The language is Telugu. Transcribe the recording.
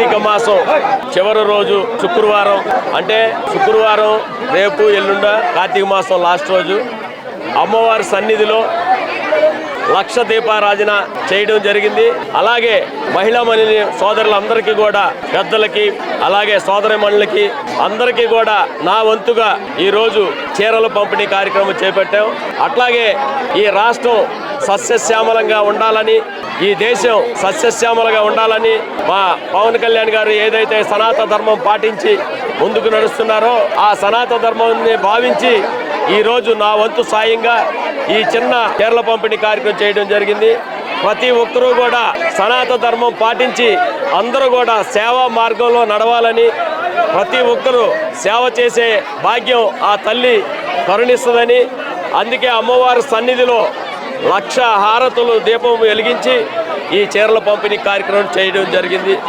కార్తీక మాసం చివరి రోజు శుక్రవారం. అంటే శుక్రవారం రేపు ఎల్లుండ కార్తీక మాసం లాస్ట్ రోజు. అమ్మవారి సన్నిధిలో లక్ష దీపారాజన చేయడం జరిగింది. అలాగే మహిళా సోదరులందరికీ కూడా పెద్దలకి అలాగే సోదరిమణులకి అందరికీ కూడా నా వంతుగా ఈరోజు చీరల పంపిణీ కార్యక్రమం చేపట్టాం. అట్లాగే ఈ రాష్ట్రం సస్యశ్యామలంగా ఉండాలని ఈ దేశం సస్యశ్యామలుగా ఉండాలని మా పవన్ కళ్యాణ్ గారు ఏదైతే సనాతన ధర్మం పాటించి ముందుకు నడుస్తున్నారో ఆ సనాతన ధర్మాన్ని భావించి ఈరోజు నా వంతు సాయంగా ఈ చిన్న చీరల పంపిణీ కార్యక్రమం చేయడం జరిగింది. ప్రతి ఒక్కరూ కూడా సనాతన ధర్మం పాటించి అందరూ కూడా సేవా మార్గంలో నడవాలని ప్రతి ఒక్కరూ సేవ చేసే భాగ్యం ఆ తల్లి కరుణిస్తుందని. అందుకే అమ్మవారి సన్నిధిలో లక్ష హారతులు దీపం వెలిగించి ఈ చీరల పంపిణీ కార్యక్రమం చేయడం జరిగింది.